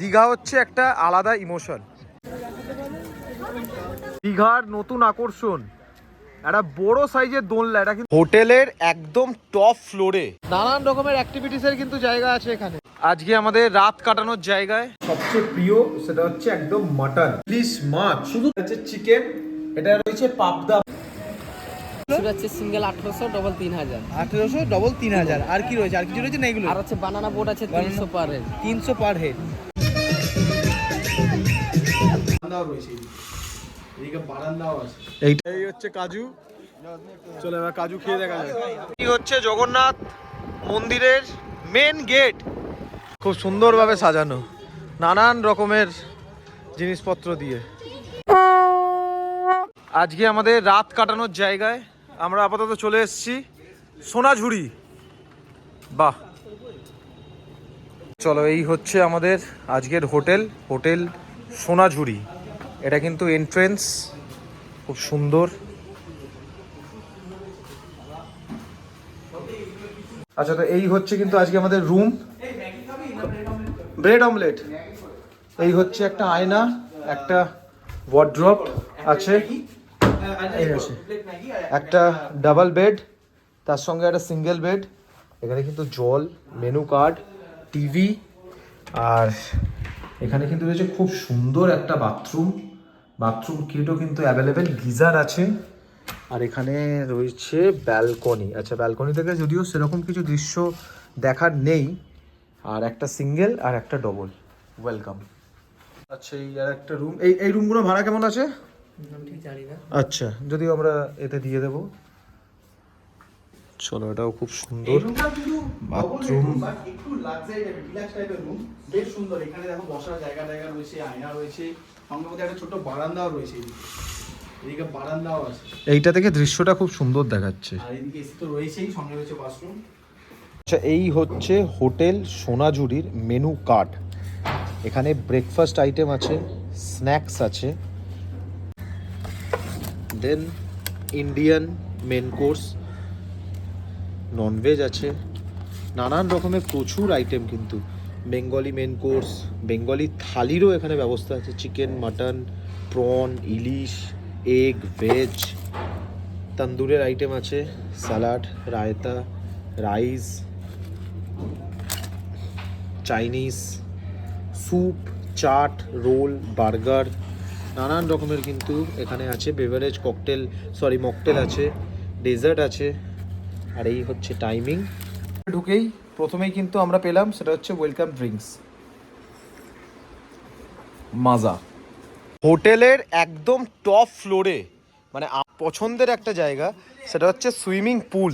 দীঘা হচ্ছে একটা আলাদা ইমোশন দীঘার নতুন আকর্ষণ। একটা বড় সাইজের দোলনা এটা কিন্তু হোটেলের একদম টপ ফ্লোরে নানান রকমের অ্যাক্টিভিটিসের কিন্তু জায়গা আছে এখানে। আজকে আমাদের রাত কাটানোর জায়গায় সবচেয়ে প্রিয় সেটা হচ্ছে একদম মাটন প্লিজ মাছ। শুধু হচ্ছে চিকেন এটা রয়েছে পাবদা। হচ্ছে সিঙ্গেল আঠারোশো ডবল তিন হাজার। আঠেরোশো ডবল তিন হাজার। আর কি রয়েছে? আর কিছু রয়েছে? না এগুলো। আর হচ্ছে বানানা বোট আছে তিনশো পার হেড তিনশো পার হেড এইটাই হচ্ছে কাজু। চলো এবার কাজু খেয়ে দেখা যাবে এই হচ্ছে জগন্নাথ মন্দিরের মেন গেট খুব সুন্দরভাবে সাজানো। নানান রকমের জিনিসপত্র দিয়ে। আজকে আমাদের রাত কাটানোর জায়গায় আমরা আপাতত চলে এসেছি সোনাঝুরি। বাহ। চলো এই হচ্ছে আমাদের আজকের হোটেল হোটেল সোনাঝুরি। এটা কিন্তু এন্ট্রেন্স খুব সুন্দর। আচ্ছা তো এই হচ্ছে কিন্তু আজকে আমাদের রুম ব্রেড অমলেট এই হচ্ছে একটা আয়না, একটা ওয়ার্ড্রপ আছে। একটা ডাবল বেড তার সঙ্গে একটা সিঙ্গেল বেড এখানে কিন্তু জল মেনু কার্ড টিভি আর এখানে কিন্তু রয়েছে খুব সুন্দর একটা বাথরুম বাথরুম কিটও কিন্তু অ্যাভেলেবেল গিজার আছে। আর এখানে রয়েছে ব্যালকনি আচ্ছা ব্যালকনি থেকে যদিও সেরকম কিছু দৃশ্য দেখার নেই আর একটা সিঙ্গেল আর একটা ডবল ওয়েলকাম আচ্ছা এই আর একটা রুম এই এই রুমগুলো ভাড়া কেমন আছে? আচ্ছা যদিও আমরা এতে দিয়ে দেবো। চলো এটাও খুব সুন্দর। বাথরুম। একটু লাক্সারি টাইপের রিল্যাক্স টাইপের রুম বেশ সুন্দর এখানে দেখো বসার জায়গা জায়গা রয়েছে আয়না রয়েছে সঙ্গে মধ্যে একটা ছোট বারান্দাও রয়েছে এদিকে। বারান্দাও আছে। এইটা থেকে দৃশ্যটা খুব সুন্দর দেখাচ্ছে। আর এদিকে এসি তো রয়েছেই সঙ্গে রয়েছে বাথরুম আচ্ছা এই হচ্ছে হোটেল সোনাঝুরির মেনু কার্ড এখানে ব্রেকফাস্ট আইটেম আছে স্ন্যাক্স আছে। Then Indian main course non veg আছে। নানান রকমের প্রচুর আইটেম কিন্তু। বেঙ্গলি মেন কোর্স বেঙ্গলি থালিরও এখানে ব্যবস্থা আছে। Chicken mutton prawn ilish egg veg তন্দুরের item আছে। Salad raita rice Chinese soup chaat roll burger নানান রকমের কিন্তু এখানে আছে। বেভারেজ ককটেল সরি মকটেল আছে। ডেজার্ট আছে। আর এই হচ্ছে টাইমিং ঢুকেই প্রথমেই কিন্তু আমরা পেলাম সেটা হচ্ছে ওয়েলকাম ড্রিঙ্কস মাজা। হোটেলের একদম টপ ফ্লোরে মানে পছন্দের একটা জায়গা, সেটা হচ্ছে সুইমিং পুল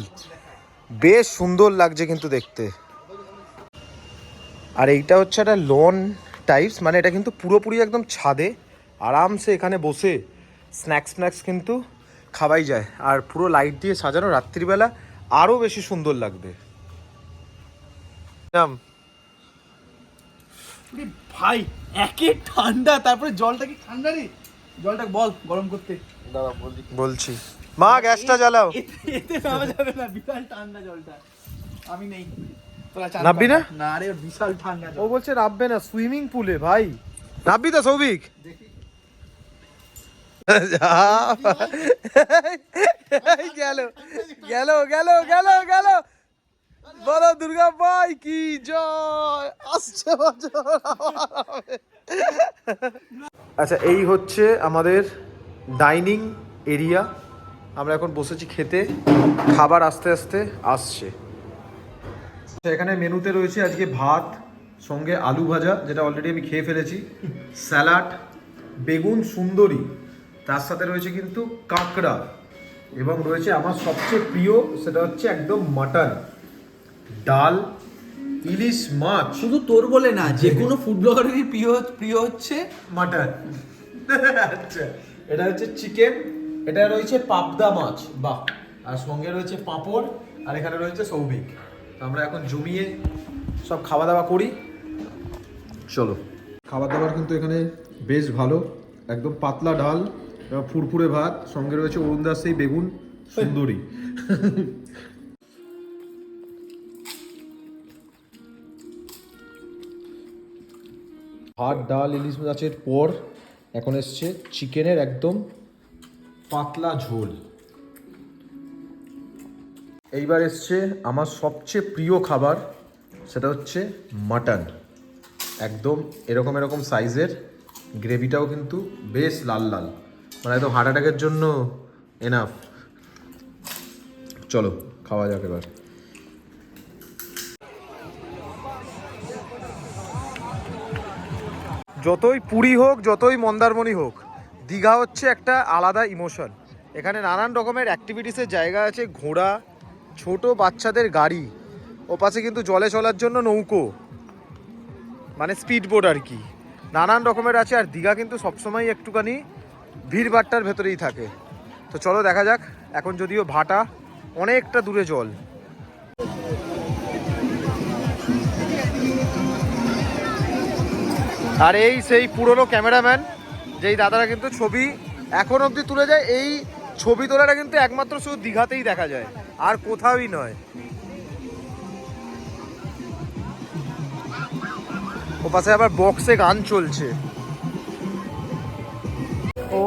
বেশ সুন্দর লাগছে কিন্তু দেখতে। আর এইটা হচ্ছে একটা লন টাইপস মানে এটা কিন্তু পুরোপুরি একদম ছাদে। আরামসে এখানে বসে স্ন্যাক্স স্ন্যাক্স কিন্তু খাওয়াই যায়। আর পুরো লাইট দিয়ে সাজানো রাত্রিবেলা। আরও বেশি সুন্দর লাগবে। নাম? ভাই একে ঠান্ডা তারপরে জলটা কি ঠান্ডা রে? জলটা বল গরম করতে। দাদা বলছি। মা গ্যাসটা জ্বালাও। এতে নামা যাবে না বিশাল ঠান্ডা জলটা। আমি নেই। নাববি না? না রে বিশাল ঠান্ডা ও বলছে নাববে না সুইমিং পুলে ভাই। নাববি তো সৌভিক। গেল গেল গেল গেল গেল। বলো দুর্গা ভাই কি জয়। আসছে আচ্ছা এই হচ্ছে আমাদের ডাইনিং এরিয়া। আমরা এখন বসেছি খেতে। খাবার আস্তে আস্তে আসছে। আচ্ছা, এখানে মেনুতে রয়েছে আজকে ভাত সঙ্গে আলু ভাজা যেটা অলরেডি আমি খেয়ে ফেলেছি। স্যালাড বেগুন সুন্দরী। তার সাথে রয়েছে কিন্তু কাঁকড়া এবং রয়েছে আমার সবচেয়ে প্রিয় সেটা হচ্ছে একদম মাটন। ডাল ইলিশ মাছ। শুধু তোর বলে না যে কোনো ফুড ব্লগারেরই প্রিয় প্রিয় হচ্ছে মাটন। আচ্ছা এটা হচ্ছে চিকেন এটা রয়েছে পাবদা মাছ বাহ। আর সঙ্গে রয়েছে পাঁপড় আর এখানে রয়েছে সৌভিক। আমরা এখন জমিয়ে সব খাওয়া দাওয়া করি। চলো। খাবার দাবার কিন্তু এখানে বেশ ভালো একদম পাতলা ডাল। ফুরফুরে ভাত, সঙ্গে রয়েছে অরুণদাস সেই বেগুন সুন্দরী। ভাত, ডাল, ইলিশ মাছের পর এখন এসছে চিকেনের একদম পাতলা ঝোল। এইবার এসছে আমার সবচেয়ে প্রিয় খাবার, সেটা হচ্ছে মাটন। একদম এরকম এরকম সাইজের গ্রেভিটাও কিন্তু বেশ লাল লাল। মানে একদম হার্ট অ্যাটাকের জন্য এনাফ চলো, খাওয়া যাক এবার। যতই পুরী হোক, যতই মন্দারমণি হোক, দীঘা হচ্ছে একটা আলাদা ইমোশন এখানে নানান রকমের অ্যাক্টিভিটিসের জায়গা আছে, ঘোড়া, ছোট বাচ্চাদের গাড়ি, ও পাশে কিন্তু জলে চলার জন্য নৌকো মানে স্পিড বোট আর কি। নানান রকমের আছে, আর দীঘা কিন্তু সবসময় একটুখানি ভিড়ভাট্টার ভেতরেই থাকে। তো চলো দেখা যাক, এখন যদিও ভাটা অনেকটা দূরে জল। আর এই সেই পুরনো ক্যামেরাম্যান, যেই দাদারা কিন্তু ছবি এখন অবধি তুলে যায় এই ছবি তোলাটা কিন্তু একমাত্র শুধু দীঘাতেই দেখা যায়, আর কোথাওই নয়। ও পাশে আবার বক্সে গান চলছে। ও,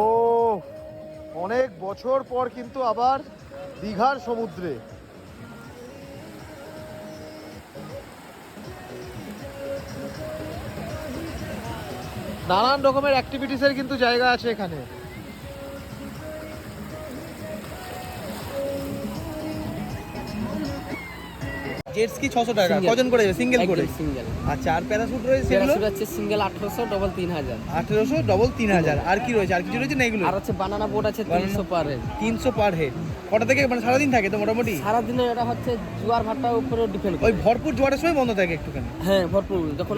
অনেক বছর পর কিন্তু আবার দীঘার সমুদ্রে। নানান রকমের অ্যাক্টিভিটিসের কিন্তু জায়গা আছে এখানে। জেট স্কি ছশো টাকা? Single. কজন করে যাবে? সিঙ্গেল করে? সিঙ্গেল আচ্ছা আর প্যারাশুট রয়েছে সেগুলো প্যারাশুট হচ্ছে সিঙ্গেল আঠারোশো ডবল তিন হাজার। আঠেরোশো ডবল তিন হাজার। আর কি রয়েছে? আর কিছু রয়েছে না এগুলো? আর হচ্ছে বানানা বোট আছে Banana- তিনশো পার হেড তিনশো পার হেড কটা থেকে? মানে সারাদিন থাকে তো মোটামুটি? সারাদিনে এটা হচ্ছে জোয়ার ভাটার উপরে ডিপেন্ড ওই ভরপুর জোয়ারের সময় বন্ধ থাকে একটুখানি? হ্যাঁ ভরপুর। যখন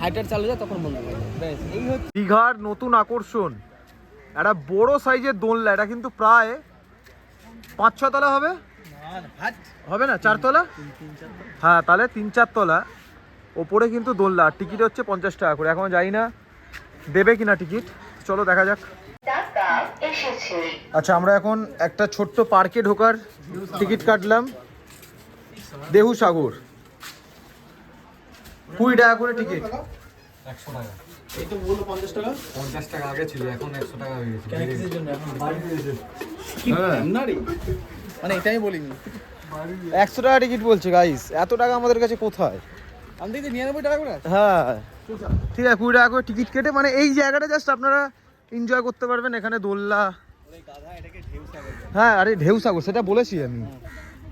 হাইটার চালু যায় তখন বন্ধ করে ব্যাস এই হচ্ছে দীঘার নতুন আকর্ষণ। একটা বড় সাইজের দোলনা এটা কিন্তু প্রায় পাঁচ ছ তলা হবে। হবে না চারতলা হ্যাঁ তাহলে তিন চার তলা। ওপরে কিন্তু দোলনা আর টিকিট হচ্ছে পঞ্চাশ টাকা করে। এখন জানি না। দেবে কিনা টিকিট? চলো দেখা যাক। আচ্ছা আমরা এখন একটা ছোট্ট পার্কে ঢোকার টিকিট কাটলাম। দেহু সাগর। কুড়ি টাকা করে টিকিট। একশো টাকা। এই তো বলল পঞ্চাশ টাকা। পঞ্চাশ টাকা আগে ছিল এখন একশো টাকা হয়ে গেছে। মানে এটাই বলিনি। একশো টাকা টিকিট বলছে গাইস এত টাকা আমাদের কাছে কোথায়? আমি দেখছি নিরানব্বই টাকা করে হ্যাঁ। ঠিক আছে। কুড়ি টাকা করে টিকিট কেটে মানে এই জায়গাটা জাস্ট আপনারা এনজয় করতে পারবেন এখানে দোলনা। হ্যাঁ আরে ঢেউ সাগর সেটা বলেছি আমি।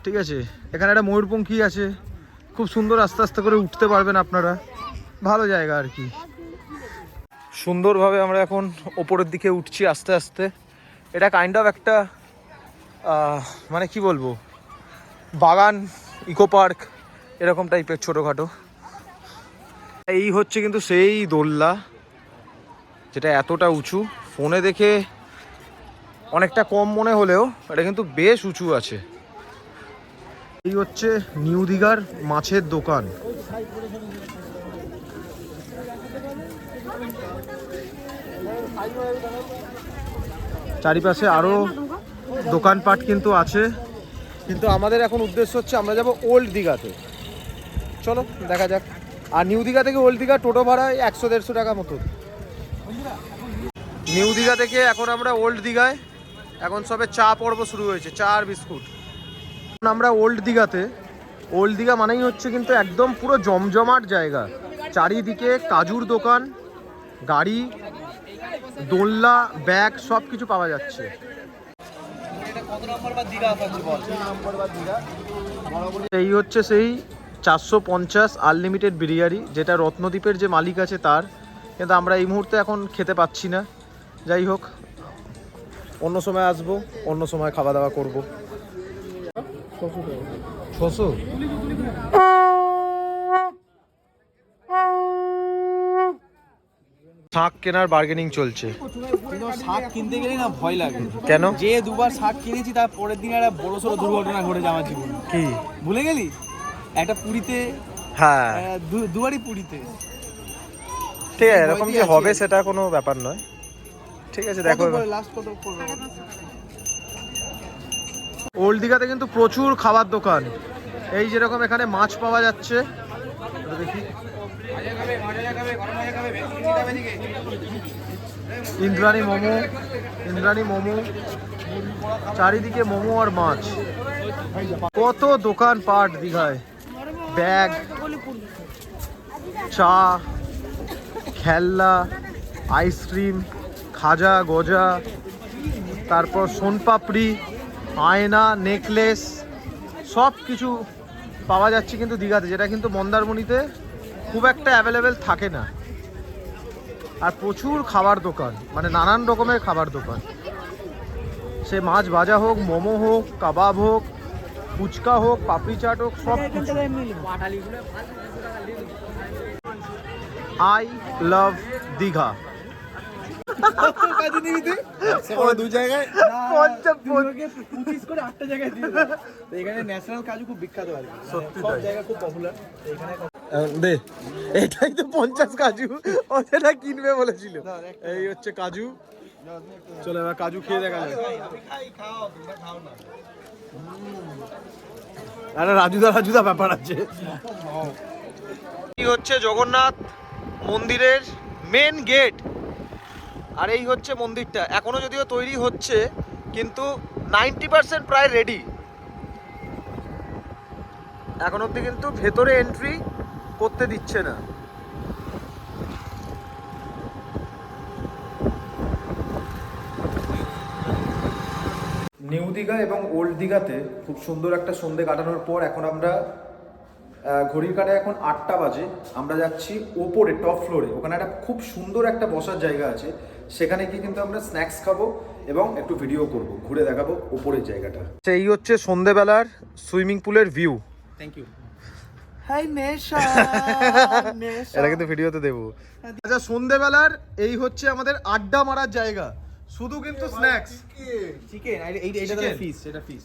ঠিক আছে এখানে একটা ময়ূরপঙ্খী আছে। খুব সুন্দর আস্তে আস্তে করে উঠতে পারবেন আপনারা। ভালো জায়গা আর কি। সুন্দরভাবে আমরা এখন ওপরের দিকে উঠছি আস্তে আস্তে। এটা কাইন্ড অফ একটা মানে কি বলব? বাগান, ইকো পার্ক, এরকম টাইপের ছোটোখাটো। এই হচ্ছে কিন্তু সেই দোল্লা, যেটা এতটা উঁচু। ফোনে দেখে অনেকটা কম মনে হলেও এটা কিন্তু বেশ উঁচু আছে। এই হচ্ছে নিউ দিঘার মাছের দোকান। চারিপাশে আরও দোকানপাট কিন্তু আছে। কিন্তু আমাদের এখন উদ্দেশ্য হচ্ছে আমরা যাব ওল্ড দীঘাতে চলো, দেখা যাক। আর নিউ দীঘা থেকে ওল্ড দীঘা টোটো ভাড়ায় একশো দেড়শো টাকা মতো। নিউ দীঘা থেকে এখন আমরা ওল্ড দীঘায় এখন সবে চা পর্ব শুরু হয়েছে, চা আর বিস্কুট। এখন আমরা ওল্ড দীঘাতে ওল্ড দীঘা মানেই হচ্ছে কিন্তু একদম পুরো জমজমাট জায়গা। চারিদিকে কাজুর দোকান, গাড়ি, দোলনা, ব্যাগ সব কিছু পাওয়া যাচ্ছে কত নম্বর বা দীঘা পাচ্ছি বল এই হচ্ছে সেই চারশো পঞ্চাশ আনলিমিটেড বিরিয়ানি যেটা রত্নদ্বীপের যে মালিক আছে তার। কিন্তু আমরা এই মুহূর্তে এখন খেতে পাচ্ছি না। যাই হোক অন্য সময় আসব অন্য সময় খাওয়া দাওয়া করব। ছশো? শাক কেনার বার্গেনিং চলছে। কিন্তু শাক কিনতে গেলে না ভয় লাগে। কেন? যে দুবার শাক কিনেছি তার পরের দিন একটা বড় সড়ো দুর্ঘটনা ঘটেছে আমার জীবনে। কি? ভুলে গেলি? একটা পুরীতে হ্যাঁ। আহ, দু- দুবারই পুরীতে। ঠিক আছে এরকম যে হবে সেটা কোনো ব্যাপার নয়। ঠিক আছে দেখো লাস্ট কত ওল্ড দীঘাতে কিন্তু প্রচুর খাবার দোকান। এই যেরকম এখানে মাছ পাওয়া যাচ্ছে দেখি। ইন্দ্রাণী মোমো ইন্দ্রাণী মোমো, চারিদিকে মোমো আর মাছ। কত দোকান পাট দীঘায়। ব্যাগ, চা, খেলনা, আইসক্রিম, খাজা, গজা, তারপর সোনপাপড়ি, আয়না, নেকলেস সব কিছু পাওয়া যাচ্ছে কিন্তু দীঘাতে, যেটা কিন্তু মন্দারমণিতে খুব একটা অ্যাভেলেবেল থাকে না। আর প্রচুর খাবার দোকান মানে নানান রকমের খাবার দোকান। সে মাছ ভাজা হোক মোমো হোক কাবাব হোক ফুচকা হোক পাপড়ি চাট হোক সব কিছু। I love Digha. দু জায়গায়। করে আটটা জায়গায় দিয়ে এখানে ন্যাশনাল কাজু খুব বিখ্যাত আর সত্যি সব তাই। জায়গা খুব পপুলার এখানে দে এটাই তো পঞ্চাশ কাজু। ও সেটা কিনবে বলেছিল। এই হচ্ছে কাজু। চলো এবার কাজু খেয়ে দেখা যায় আরে রাজুদা রাজুদা ব্যাপার আছে। এই হচ্ছে জগন্নাথ মন্দিরের মেন গেট আর এই হচ্ছে মন্দিরটা। এখনও যদিও তৈরি হচ্ছে কিন্তু নাইনটি পার্সেন্ট প্রায় রেডি এখন অবধি কিন্তু ভেতরে এন্ট্রি করতে দিচ্ছে না। নিউ দীঘা এবং ওল্ড দীঘাতে খুব সুন্দর একটা সন্ধে কাটানোর পর এখন আমরা ঘড়ির কাটায় এখন আটটা বাজে। আমরা যাচ্ছি ওপরে টপ ফ্লোরে ওখানে একটা খুব সুন্দর একটা বসার জায়গা আছে। সেখানে গিয়ে কিন্তু আমরা স্ন্যাক্স খাব এবং একটু ভিডিও করব ঘুরে দেখাবো ওপরের জায়গাটা। এই হচ্ছে সন্ধেবেলার সুইমিং পুলের ভিউ থ্যাংক ইউ হাই এটা কিন্তু ভিডিওতে দেবো। আচ্ছা সন্ধেবেলার এই হচ্ছে আমাদের আড্ডা মারার জায়গা। শুধু কিন্তু স্ন্যাক্স চিকেন এইটা এইটা ফিস এটা ফিস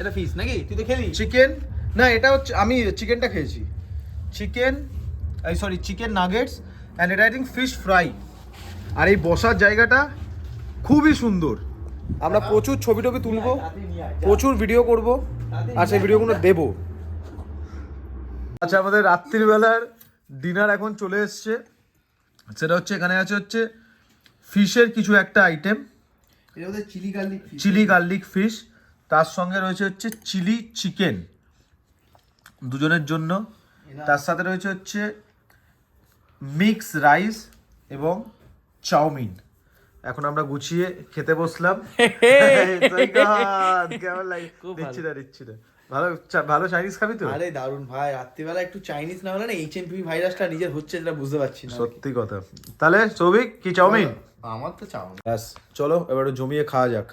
এটা ফিস নাকি? তুই তো খেলি। চিকেন না এটা হচ্ছে আমি চিকেনটা খেয়েছি। চিকেন এই সরি চিকেন নাগেটস অ্যান্ড এটা আই থিঙ্ক ফিশ ফ্রাই আর এই বসার জায়গাটা খুবই সুন্দর। আমরা প্রচুর ছবি টবি তুলবো প্রচুর ভিডিও করব আর সেই ভিডিওগুলো দেব। আচ্ছা আমাদের রাত্রিবেলার ডিনার এখন চলে এসছে। সেটা হচ্ছে এখানে আছে হচ্ছে ফিশের কিছু একটা item chilli garlic chilli garlic fish তার সঙ্গে রয়েছে হচ্ছে চিলি চিকেন। দুজনের জন্য। তার সাথে রয়েছে হচ্ছে মিক্স রাইস এবং চাউমিন। এখন আমরা গুছিয়ে খেতে বসলাম। কেমন লাগে দিচ্ছি না দিচ্ছি না। ভালো ভালো চাইনিজ খাবি তো? আরে দারুণ ভাই রাত্রিবেলা একটু চাইনিজ না হলে না এইচএমপি ভাইরাসটা নিজের হচ্ছে যেটা বুঝতে পারছি না সত্যি কথা। তাহলে সৌভিক কি চাউমিন? আমার তো চাউমিন। ব্যাস চলো এবার জমিয়ে খাওয়া যাক।